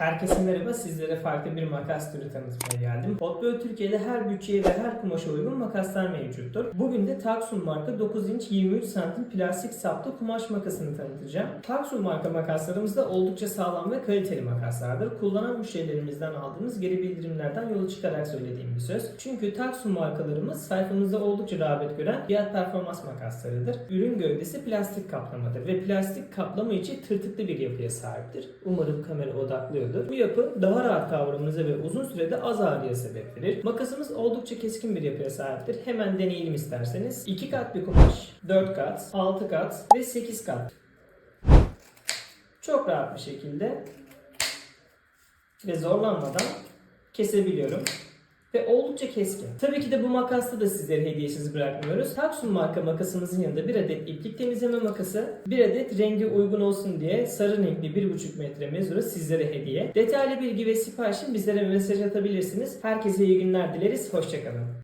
Herkese merhaba. Sizlere farklı bir makas türü tanıtmaya geldim. Hotbird Türkiye'de her bütçeye ve her kumaşa uygun makaslar mevcuttur. Bugün de Taksun marka 9 inç 23 santim plastik saplı kumaş makasını tanıtacağım. Taksun marka makaslarımız da oldukça sağlam ve kaliteli makaslardır. Kullanan müşterilerimizden aldığımız geri bildirimlerden yola çıkarak söylediğim bir söz. Çünkü Taksun markalarımız sayfamızda oldukça rağbet gören fiyat performans makaslarıdır. Ürün gövdesi plastik kaplamadır ve plastik kaplama içi tırtıklı bir yapıya sahiptir. Umarım kamera odaklıyordur. Bu yapı daha rahat kavramınıza ve uzun sürede az ağrıya sebep verir. Makasımız oldukça keskin bir yapıya sahiptir. Hemen deneyelim isterseniz. 2 kat bir kumaş, 4 kat, 6 kat ve 8 kat. Çok rahat bir şekilde ve zorlanmadan kesebiliyorum. Ve oldukça keskin. Tabii ki de bu makasta da sizleri hediyesiz bırakmıyoruz. Taksun marka makasımızın yanında bir adet iplik temizleme makası, bir adet rengi uygun olsun diye sarı renkli 1,5 metre mezura sizlere hediye. Detaylı bilgi ve siparişin bizlere mesaj atabilirsiniz. Herkese iyi günler dileriz. Hoşçakalın.